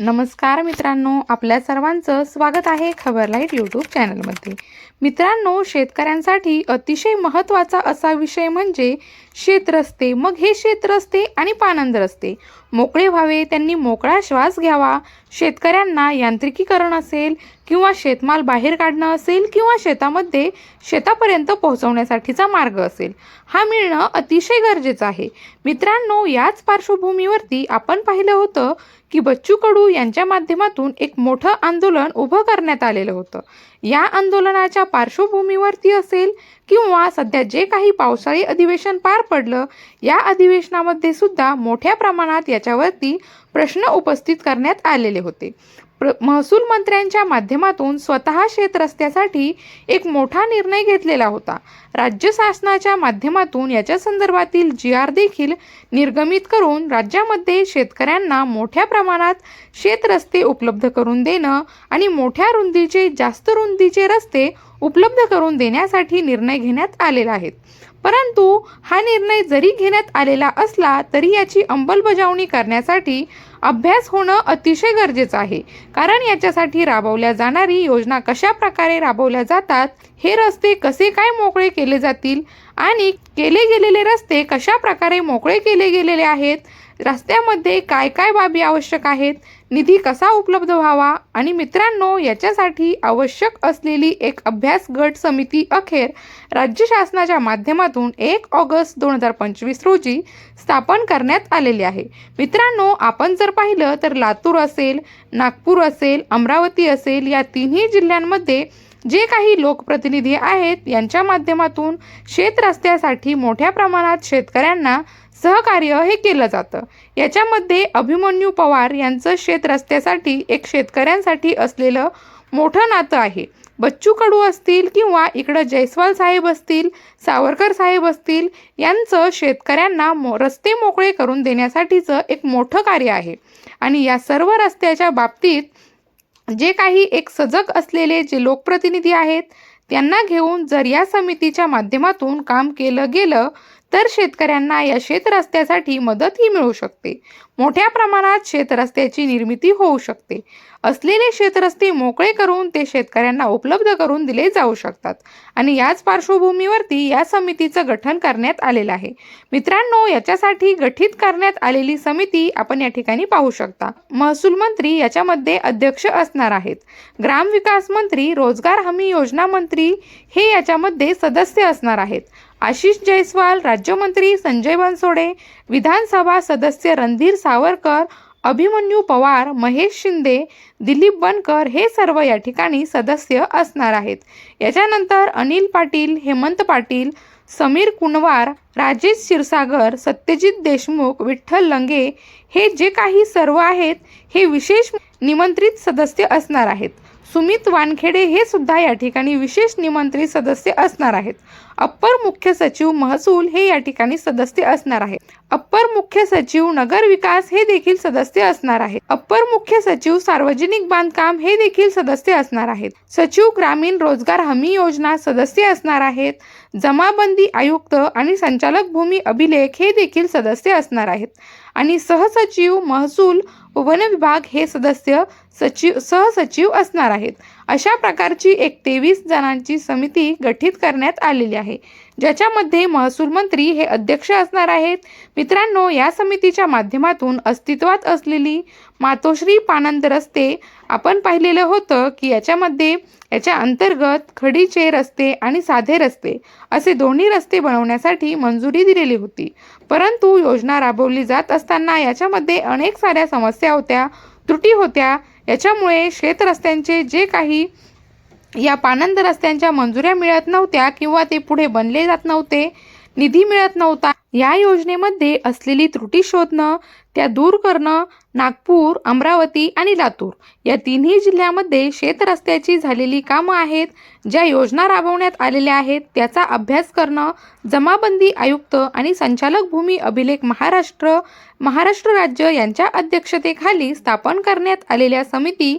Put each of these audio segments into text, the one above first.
नमस्कार मित्रांनो आपल्या सर्वांचं स्वागत आहे खबरलाईट यूट्यूब चॅनलमध्ये. मित्रांनो शेतकऱ्यांसाठी अतिशय महत्त्वाचा असा विषय म्हणजे शेतरस्ते. मग हे शेतरस्ते आणि पानंद रस्ते. मोकळे व्हावे त्यांनी मोकळा श्वास घ्यावा. शेतकऱ्यांना यांत्रिकीकरण असेल किंवा शेतमाल बाहेर काढणं असेल किंवा शेतामध्ये शेतापर्यंत पोहोचवण्यासाठीचा मार्ग असेल हा मिळणं अतिशय गरजेचं आहे. मित्रांनो याच पार्श्वभूमीवरती आपण पाहिलं होतं की बच्चू कडू यांच्या माध्यमातून एक मोठं आंदोलन उभं करण्यात आलेलं होतं. या आंदोलनाच्या पार्श्वभूमीवरती असेल किंवा सध्या जे काही पावसाळी अधिवेशन पार पडलं या अधिवेशनामध्ये सुद्धा मोठ्या प्रमाणात याच्यावरती प्रश्न उपस्थित करण्यात आलेले होते. प्र महसूल मंत्र्यांच्या माध्यमातून स्वतः शेत रस्त्यासाठी एक मोठा निर्णय घेतलेला होता. राज्य शासनाच्या माध्यमातून याच्या संदर्भातील जी आर देखील निर्गमित करून राज्यामध्ये शेतकऱ्यांना मोठ्या प्रमाणात शेत रस्ते उपलब्ध करून देणं आणि मोठ्या रुंदीचे जास्त रुंदीचे रस्ते उपलब्ध करून देण्यासाठी निर्णय घेण्यात आलेला आहे. परंतु हा निर्णय जरी घेण्यात आलेला असला तरी याची अंमलबजावणी करण्यासाठी अभ्यास होणं अतिशय गरजेचं आहे. कारण याच्यासाठी राबवल्या जाणारी योजना कशा प्रकारे राबवल्या जातात हे रस्ते कसे काय मोकळे केले जातील आणि केले गेलेले रस्ते कशा प्रकारे मोकळे केले गेलेले आहेत रस्त्यामध्ये काय काय बाबी आवश्यक आहेत निधी कसा उपलब्ध व्हावा आणि मित्रांनो याच्यासाठी आवश्यक असलेली एक अभ्यास गट समिती अखेर राज्य शासनाच्या माध्यमातून एक ऑगस्ट दोन हजार पंचवीस रोजी स्थापन करण्यात आलेली आहे. मित्रांनो आपण जर पाहिलं तर लातूर असेल नागपूर असेल अमरावती असेल या तिन्ही जिल्ह्यांमध्ये जे काही लोकप्रतिनिधी आहेत यांच्या माध्यमातून शेत रस्त्यासाठी मोठ्या प्रमाणात शेतकऱ्यांना सहकार्य हे केलं जातं. याच्यामध्ये अभिमन्यू पवार यांचं शेत रस्त्यासाठी एक शेतकऱ्यांसाठी असलेलं मोठं नातं आहे. बच्चू कडू असतील किंवा इकडं जयस्वाल साहेब असतील सावरकर साहेब असतील यांचं शेतकऱ्यांना मो रस्ते मोकळे करून देण्यासाठीचं एक मोठं कार्य आहे. आणि या सर्व रस्त्याच्या बाबतीत जे काही एक सजग असलेले जे लोकप्रतिनिधी आहेत त्यांना घेऊन जर या समितीच्या माध्यमातून काम केलं गेलं तर शेतकऱ्यांना या शेतरस्त्यासाठी मदतही मिळू शकते. मोठ्या प्रमाणात शेतरस्त्याची निर्मिती होऊ शकते. असलेले शेतरस्ते मोकळे करून ते शेतकऱ्यांना उपलब्ध करून दिले जाऊ शकतात. आणि याच पार्श्वभूमीवरती या समितीचं गठन करण्यात आलेलं आहे. मित्रांनो याच्यासाठी गठीत करण्यात आलेली समिती आपण या ठिकाणी पाहू शकता. महसूल मंत्री याच्यामध्ये अध्यक्ष असणार आहेत. ग्रामविकास मंत्री रोजगार हमी योजना मंत्री हे याच्यामध्ये सदस्य असणार आहेत. आशिष जयस्वाल राज्यमंत्री संजय बनसोडे विधानसभा सदस्य रणधीर सावरकर अभिमन्यू पवार महेश शिंदे दिलीप बनकर हे सर्व या ठिकाणी सदस्य असणार आहेत. याच्यानंतर अनिल पाटील हेमंत पाटील समीर कुणवार राजेश क्षीरसागर सत्यजित देशमुख विठ्ठल लंगे हे जे काही सर्व आहेत हे विशेष निमंत्रित सदस्य असणार आहेत. सुमित वानखेडे हे सुद्धा या ठिकाणी विशेष निमंत्रित सदस्य असणार आहेत. अप्पर मुख्य सचिव महसूल हे या ठिकाणी सदस्य असणार आहेत. अप्पर मुख्य सचिव नगर विकास हे देखील सदस्य असणार आहेत. अप्पर मुख्य सचिव सार्वजनिक बांधकाम हे देखील सदस्य असणार आहेत. सचिव ग्रामीण रोजगार हमी योजना सदस्य असणार आहेत. जमाबंदी आयुक्त आणि संचालक भूमी अभिलेख हे देखील सदस्य असणार आहेत. आणि सहसचिव महसूल व वन विभाग हे सदस्य सचिव सहसचिव असणार आहेत. अशा प्रकारची एक तेवीस जणांची समिती गठीत करण्यात आलेली आहे. ज्याच्यामध्ये महसूल मंत्री हे अध्यक्ष असणार आहेत. मित्रांनो या समितीच्या माध्यमातून अस्तित्वात असलेली मातोश्री पानंद रस्ते आपण पाहिलेलं होतं की याच्यामध्ये याच्या अंतर्गत खडीचे रस्ते आणि साधे रस्ते असे दोन्ही रस्ते बनवण्यासाठी मंजुरी दिलेली होती. परंतु योजना राबवली जात असताना याच्यामध्ये अनेक साऱ्या समस्या होत्या त्रुटी होत्या. याच्यामुळे शेतरस्त्यांचे जे काही या पानंद रस्त्यांच्या मंजुऱ्या मिळत नव्हत्या किंवा ते पुढे बनले जात नव्हते निधी मिळत नव्हता. या योजनेमध्ये असलेली त्रुटी शोधणं त्या दूर करणं नागपूर अमरावती आणि लातूर या तिन्ही जिल्ह्यामध्ये शेतरस्त्याची झालेली कामं आहेत ज्या योजना राबवण्यात आलेल्या आहेत त्याचा अभ्यास करणं जमाबंदी आयुक्त आणि संचालक भूमी अभिलेख महाराष्ट्र महाराष्ट्र राज्य यांच्या अध्यक्षतेखाली स्थापन करण्यात आलेल्या समिती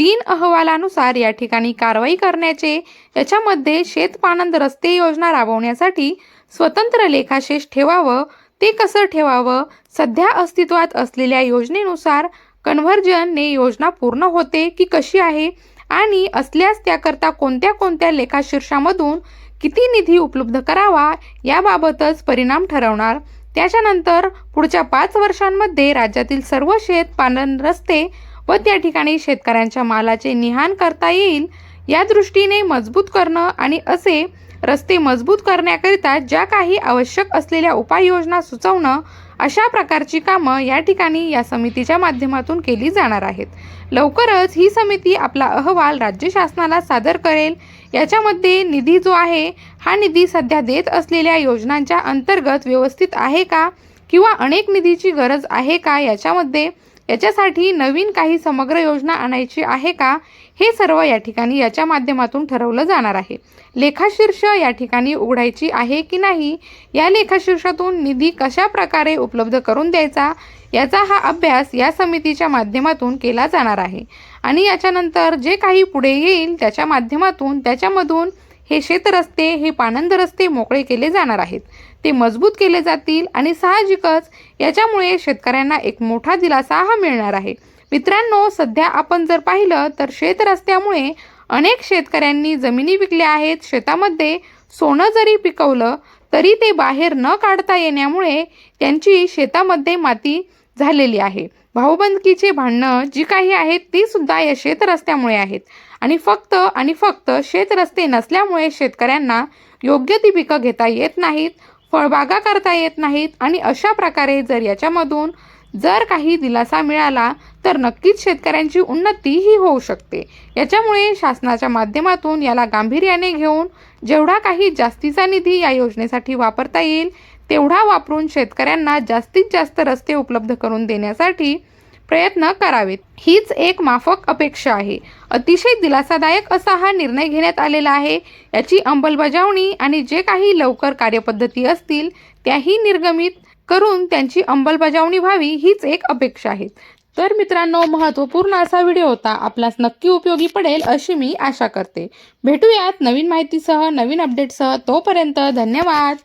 तीन अहवालानुसार या ठिकाणी कारवाई करण्याचे याच्यामध्ये शेतपानंद रस्ते योजना राबवण्यासाठी स्वतंत्र लेखाशेष ठेवावं ते कसं ठेवावं सध्या अस्तित्वात असलेल्या योजनेनुसार कन्व्हर्जनने योजना पूर्ण होते की कशी आहे आणि असल्यास त्याकरता कोणत्या कोणत्या लेखाशीर्षामधून किती निधी उपलब्ध करावा याबाबतच परिणाम ठरवणार. त्याच्यानंतर पुढच्या पाच वर्षांमध्ये राज्यातील सर्व शेत पालन रस्ते व त्या ठिकाणी शेतकऱ्यांच्या मालाचे निहान करता येईल या दृष्टीने मजबूत करणं आणि असे रस्ते मजबूत करण्याकरिता ज्या काही आवश्यक असलेल्या उपाययोजना सुचवणं अशा प्रकारची कामं या ठिकाणी या समितीच्या माध्यमातून केली जाणार आहेत. लवकरच ही समिती आपला अहवाल राज्य शासनाला सादर करेल. याच्यामध्ये निधी जो आहे हा निधी सध्या देत असलेल्या योजनांच्या अंतर्गत व्यवस्थित आहे का किंवा अनेक निधीची गरज आहे का याच्यामध्ये याच्यासाठी नवीन काही समग्र योजना आणायची आहे का? हे सर्व या ठिकाणी याच्या माध्यमातून ठरवलं जाणार आहे. लेखाशीर्ष या ठिकाणी उघडायची आहे की नाही? या लेखाशीर्षातून निधी कशा प्रकारे उपलब्ध करून द्यायचा? याचा हा अभ्यास या समितीच्या माध्यमातून केला जाणार आहे. आणि याच्यानंतर जे काही पुढे येईल त्याच्या माध्यमातून त्याच्यामधून हे शेतरस्ते हे पाणंद रस्ते मोकळे केले जाणार आहेत. ते मजबूत केले जातील आणि साहजिकच याच्यामुळे शेतकऱ्यांना एक मोठा दिलासा हा मिळणार आहे. मित्रांनो सध्या आपण जर पाहिलं तर शेतरस्त्यामुळे अनेक शेतकऱ्यांनी जमिनी विकल्या आहेत. शेतामध्ये सोनं जरी पिकवलं तरी ते बाहेर न काढता येण्यामुळे त्यांची शेतामध्ये माती झालेली आहे. भाऊबंदकीचे भांडणं जी काही आहेत ती सुद्धा या शेतरस्त्यामुळे आहेत. आणि फक्त आणि फक्त शेतरस्ते नसल्यामुळे शेतकऱ्यांना योग्य ती पिकं घेता येत नाहीत फळबागा करता येत नाहीत आणि अशा प्रकारे जर याच्यामधून जर काही दिलासा मिळाला तर नक्कीच शेतकऱ्यांची उन्नती ही होऊ शकते. याच्यामुळे शासनाच्या माध्यमातून याला गांभीर्याने घेऊन जेवढा काही जास्तीचा निधी या योजनेसाठी वापरता येईल तेवढा वापरून शेतकऱ्यांना जास्तीत जास्त रस्ते उपलब्ध करून देण्यासाठी प्रयत्न करावेत. हीच एक माफक अपेक्षा आहे. अतिशय दिलासादायक असा हा निर्णय घेण्यात आलेला आहे. याची अंमलबजावणी आणि जे काही लवकर कार्यपद्धती असतील त्याही निर्गमित करून त्यांची अंमलबजावणी व्हावी हीच एक अपेक्षा आहे. तर मित्रांनो महत्त्वपूर्ण असा व्हिडिओ होता. आपल्यास नक्की उपयोगी पडेल अशी मी आशा करते. भेटूयात नवीन माहितीसह नवीन अपडेटसह. तोपर्यंत धन्यवाद!